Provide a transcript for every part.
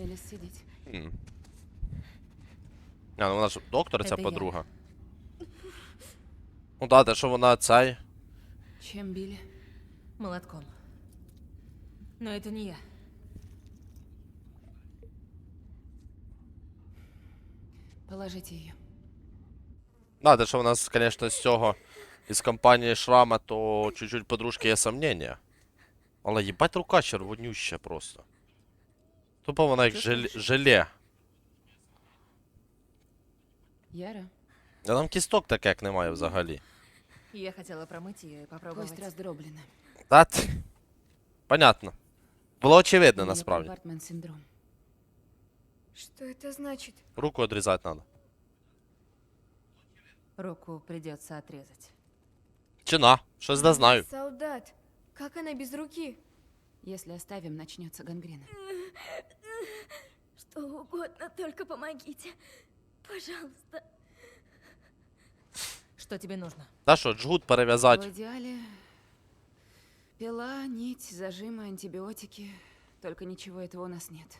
Элис, сидеть. М. А, ну вона ж доктор, ця Це я. подруга. Ну да, те, що вона цей. Чем били? Молотком. Но это не я. Положите ее. Да, те, що вона, звісно, з цього із компанії Шрама, то чуть-чуть подружки є сомнення. Але їбать рука червонюща просто. Тупо вона як желе. желе. Яра, А там кісток таке як немає взагалі. Я хотела промыть ее и попробовать. кость раздроблена. Та т- Понятно. Було очевидно У неё насправді. компартмент синдром. Что это значит? Руку відрізати треба. Руку придется отрезать. Чи на? Щось да знаю. Солдат. Как она без руки? Если оставим, начнется гангрена. Что угодно, только помогите. Пожалуйста. Что тебе нужно? Та що, джгут В перев'язати. идеале пила, нить, зажимы, антибиотики. Только ничего этого у нас нет.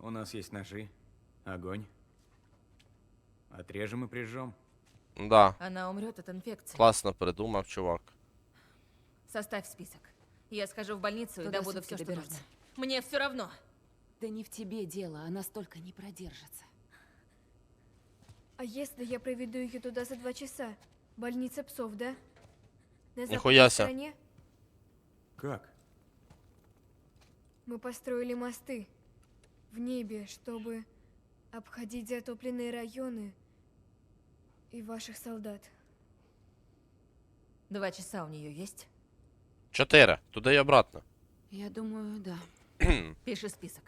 У нас есть ножи, огонь. Отрежем и прижжем. Да, Она умрет от инфекции. класно придумав, чувак. Составь список. Я схожу в больницу и Туда добуду сутки все, что добираться. нужно. Мне все равно. Да не в тебе дело, она столько не продержится. А если я проведу ее туда за два часа? Больница псов, да? На Нихуя западной себе. стороне Как? мы построили мосты в небе, чтобы обходить затопленные районы и ваших солдат. Два часа у нее есть? Чотири. Туди і обратно. Я думаю, да. Пиши список.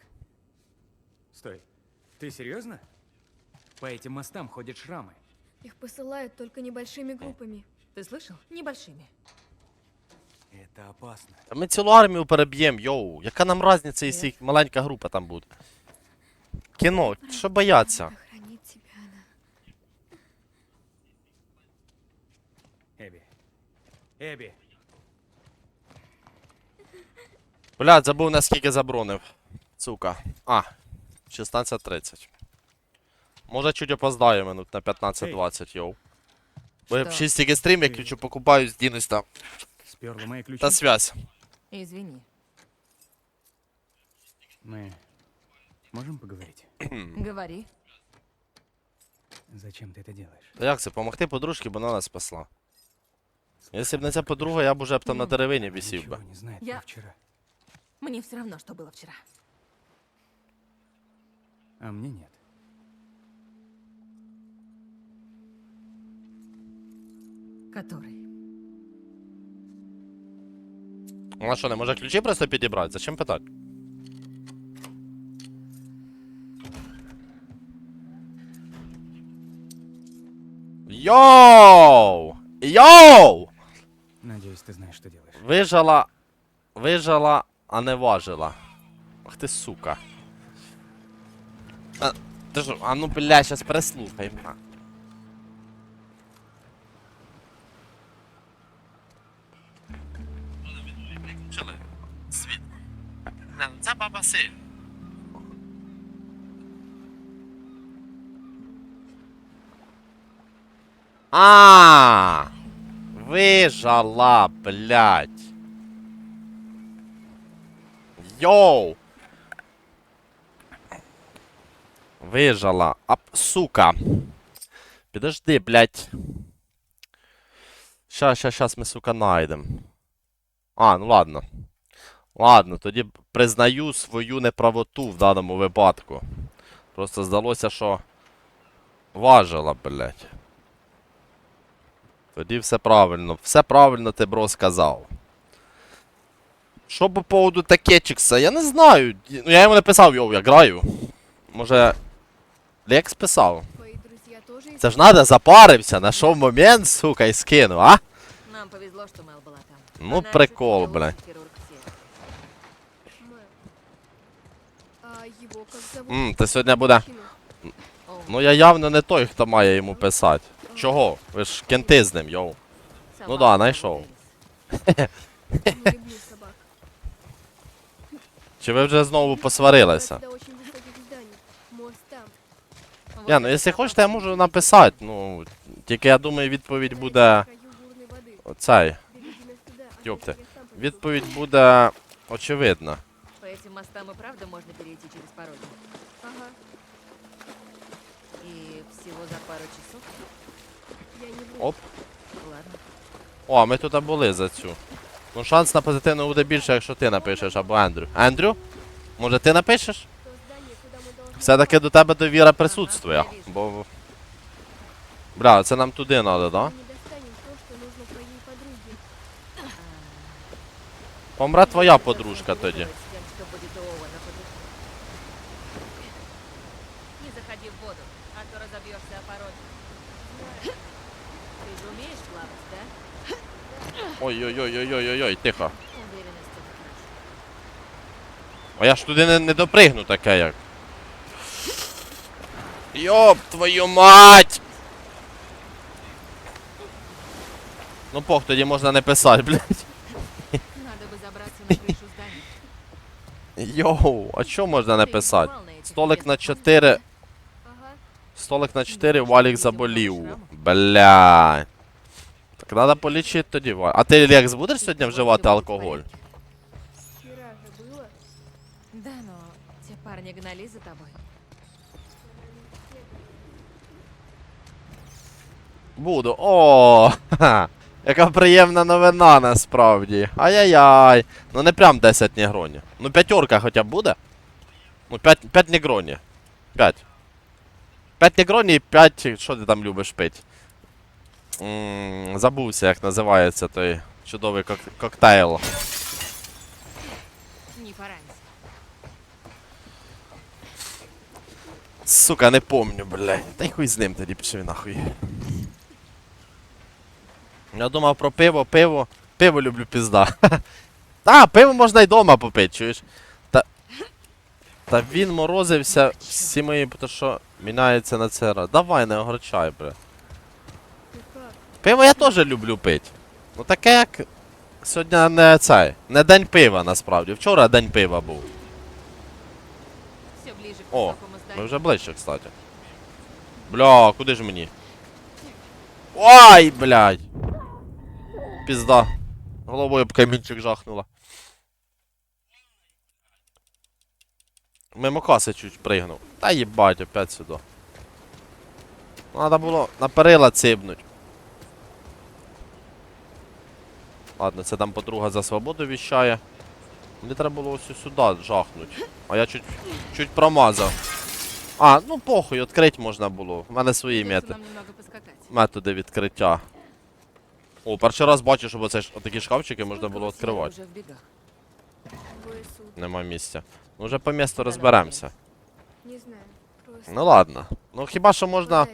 Стой. Ты серьезно? По этим мостам ходят шрамы. Их посылают только небольшими группами. Ты слышал? Небольшими. Это опасно. Та ми цілу армію переб'ємо, йоу. Яка нам різниця, якщо їх маленька група там буде? Кіно, що бояться? Охранит тебя она. Эбби. Эбби. Блядь, забув наскільки забронив. Сука. А, 16.30. Може чуть опоздаю минут на 15-20, йоу. Бо я в Що? 6 тільки стрім, я ключу покупаю, здінусь там. Сперла мои ключи. Та связь. Извини. Мы можем поговорить? Говори. Зачем ты это делаешь? Та як це, помогти подружці, бо вона нас спасла. Якщо б не ця подруга, я б уже б там на деревині Она висів би. ничего не знает Я- про вчера. Мне все равно, что было вчера. А мне нет. Который? Вона що, не може ключі просто підібрати? Зачем питати? Йоу! Йоу! Надеюсь, ты знаешь, что делаешь. Вижала. Вижала, а не важила. Ах ти сука. А, ти а ну бля, щас переслухай. на. Це баба Силь. А, вижала, блядь. Йоу! Вижала. Ап, сука. Підожди, блядь. Ща, ща, щас ми, сука, найдем. А, ну ладно. Ладно, тоді признаю свою неправоту в даному випадку. Просто здалося, що важила, блядь. Тоді все правильно. Все правильно ти, бро, сказав. Що по поводу Такетчикса, я не знаю. Ну я йому не писав, йоу, я граю. Може. Лекс писав. Твои друзья тоже из- Це ж надо запарився, знайшов момент, сука, і скинув, а? Нам повезло, что Мел была там. Ну, Она прикол, офигел блядь. хирург всех. Мэр. А его как зовут? Ммм, ти сьогодні буде. Мужчину. О, Ну я явно не той, хто має йому писати. Чого? Ви ж кенти з ним, йоу. собаку да, нашел. зовут Элис. Не люблю собак. Чи ви вже знову посварилися? Я, ну это якщо попал хочете, я в можу ситуацию. написати. Ну, тільки я думаю, відповідь буде На краю бурной воды. оцей. Доведи нас туда, а Ёпта. дальше я сам повезу. Відповідь буде очевидна. По этим мостам и правда можно перейти через пороги. Ага, И всего за пару часов? я не буду. Оп. Ладно. О, а ми тут були за цю. Ну, шанс на позитивну буде більше, якщо ти напишеш або Ендрю. Ендрю? Може ти напишеш? Все-таки до тебе довіра присутствує. я вижу. Бо. Бля, це нам туди треба, да? Мы не достанем то, что нужно твоей подруге. Помре твоя Придется подружка тоді. выбрать с тем, что будет у Оуэна под рукой. Не заходи в воду, а то разобьешься о пороге. Ты же умеешь плавать, да? Ой-ой-ой-ой-ой-ой, тихо. Уверенности на крыше. А я ж туди не, не допригну таке як. Йоп, твою мать! Ну пох, тоді можна не писати, блядь. Надо бы забраться на крышу здания. Йоу, а що можна не Ты писати? бывал на этих Столик на местах? 4. Ага, Столик на 4, валік заболів. Бля. Так треба полічити тоді. Ва- А ти, Лекс, будеш сьогодні Всё вживати будет в алкоголь? порядке. вчера же было. Да, но те парни гнали за тобой. Буду. О! ха-ха. Яка приємна новина насправді. Ай-яй-яй. Ну не прям 10 негроні. Ну п'ятерка хоча б буде. Ну 5, 5 негроні. 5. 5 негроні і 5. Що ти там любиш пити? м забувся, як називається той чудовий кок- коктейл. Сука, не помню, блядь. Та й хуй з ним тоді пішов нахуй. Я думав про пиво, пиво. Пиво люблю пізда. Та, пиво можна й дома попити, чуєш? Та. Та він морозився всі мої, тому що міняється на це раз. Давай, не огорчай, бля. Пиво я теж люблю пити. Ну таке як. Сьогодні не цей. Не день пива насправді. Вчора день пива був. Все ближе О. Ми вже ближче, кстати. Бля, куди ж мені? Ой, блядь! Пізда. Головою об камінчик жахнула. Мимо каси чуть пригнув. Та їбать, опять сюди. Надо було на перила цибнуть. Ладно, це там подруга за свободу віщає. Мені треба було ось сюди жахнуть. А я чуть, чуть промазав. А, ну похуй, відкрити можна було. У мене свої мети, поскакать. методи відкриття. О, перший раз бачу, щоб оце ж отакі шкафчики можна було відкривати. Нема місця. Ну вже по місту розберемося. Не знаю. Просто. Ну ладно. Ну хіба що можна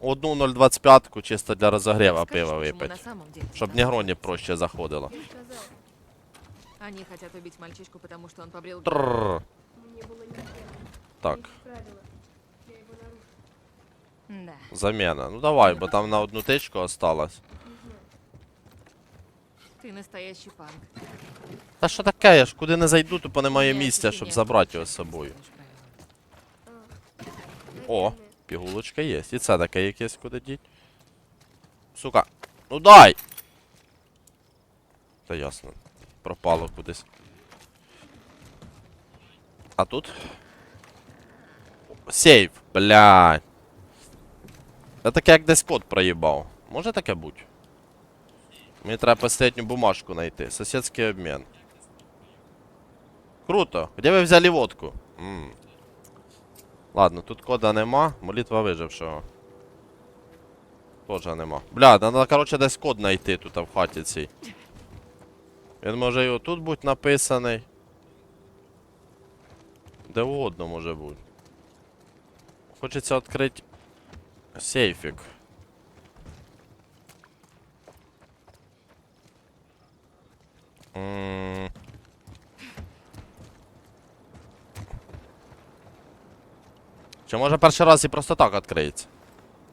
одну 0,25 чисто для розогріва пива випити. Щоб тебя негроні проще заходило. Они хотят убить мальчишку, потому что он побрил... Трррр. мне было неприятно. Так, заміна. Ну давай, бо там на одну тичку осталось. Не настоящий панк. Та що таке, я ж куди не зайду, тупо немає місця, щоб забрати його з собою. О, пігулочка є. І це таке якесь куди діть. Сука. Ну дай! Та ясно. Пропало кудись. А тут? Сейф, блядь. Я таке як десь код проїбав. Може таке бути? Мені треба останню бумажку знайти. Сусідський обмін. Круто. Де ви взяли водку? М. Ладно, тут кода нема. Молитва вижившого. Тоже нема. Бля, треба, короче, десь код знайти тут в хаті цій. Він може і отут бути написаний. Де угодно може бути. Хочеться відкрити сейфік. М. Чи може перший раз і просто так відкриється?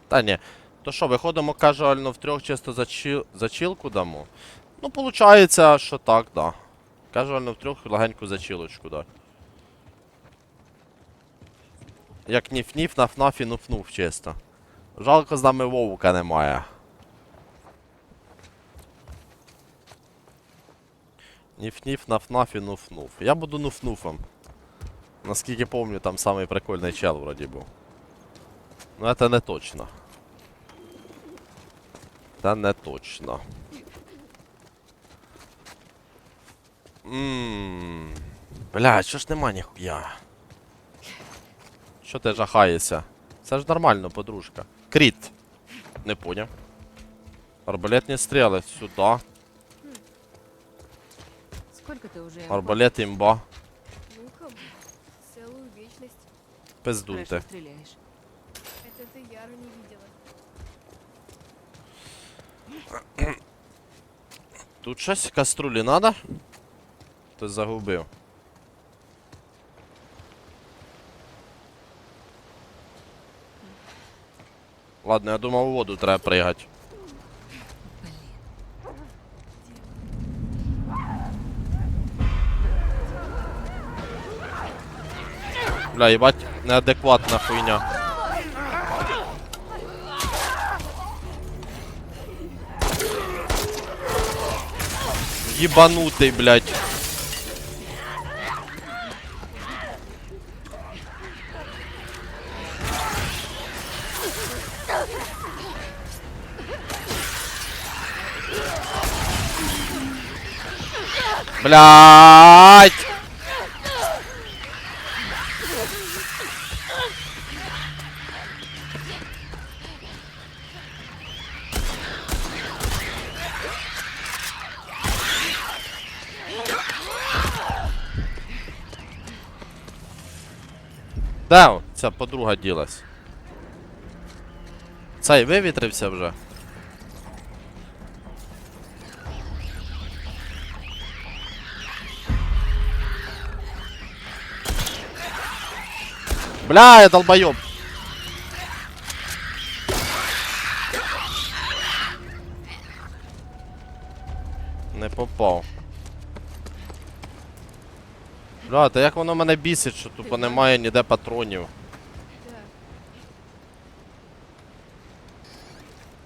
Та ні. То що, виходимо кажуально втрьох чисто зачілку дамо? Ну, получається, що так, да. Кажуально втрьох легеньку зачілочку, да. Як ніф-ніф, наф-наф і нуф-нуф чисто. Жалко з нами вовка немає. Ніф-ніф, наф-наф і нуф-нуф. Я буду нуф-нуфом. Наскільки помню, там самий прикольний чел вроді був. Ну, це не точно. Це не точно. Ммм. Бля, що ж нема ніхуя? Що ти жахаєшся? Це ж нормально, подружка. Кріт. Не поняв. Арбалетні стріли сюди. Сколько ты уже... Арбалет імба. Ну-ка, целую вечность. Пиздуйте. хорошо стреляешь? Это ты Яру не видела. Тут щось каструлі надо? Хтось загубив. Ладно, я думав, у воду треба пригати. Бля, їбать, неадекватна хуйня. Єбанутий, блядь. Блядь! Де ця подруга ділась? Цей вивітрився вже. Бля, я долбоёб. Бля, та як воно мене бісить, що тупо немає ніде патронів.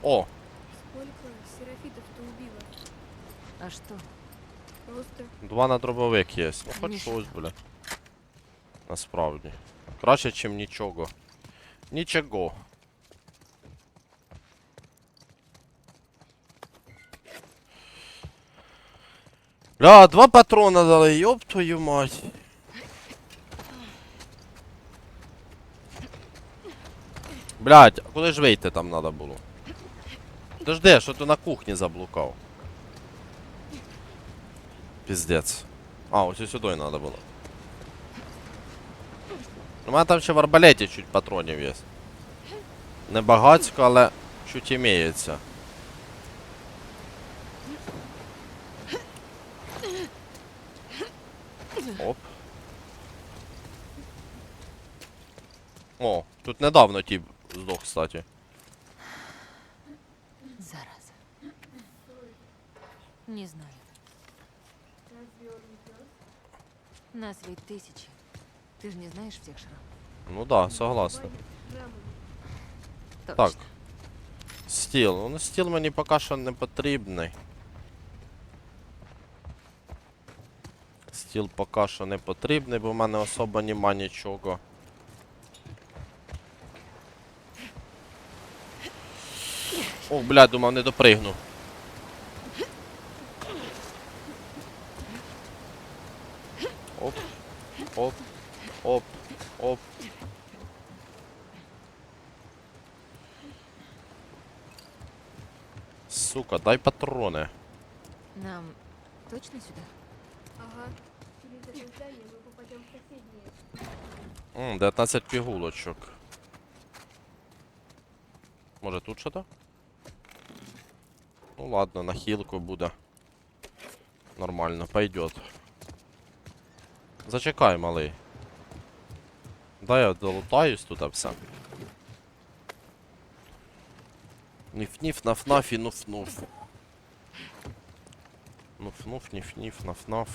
О, сколько серафитов ты убила? А что? Просто два на дробовик є. Ну хоч Ніж. щось, бля. Насправді. Краще, чим нічого. Нічого. Бля, два патрона дали, ёб твою мать. Блядь, а куди ж вийти там надо було? Подожди, що ти на кухні заблукав? Піздець. А, ось сюди надо було. У мене там ще в арбалеті чуть патронів є. Не багацько, але чуть імеється. Оп. О, тут недавно тип здох, кстати. Зараза. Не знаю. Нас ведь тысячи. Ты же не знаешь всех шрамов. Ну да, согласен. шрамами. Так. Стіл. Ну, стіл мені поки що не потрібний. Стіл поки що не потрібний, бо в мене особо нема нічого. О, бля, думав, не допригну. Оп, оп, оп, оп. Сука, дай патрони. Нам точно сюда? Ага. Через это здание мы попадем в соседнее. М, 19 пігулочок. Може тут що-то? Ну ладно, на хілку буде. Нормально, пойдет. Зачекай, малий. Дай я долутаюсь тут все. Ніф-ніф, наф-наф і нуф-нуф. Нуф-нуф, ніф-ніф, наф-наф.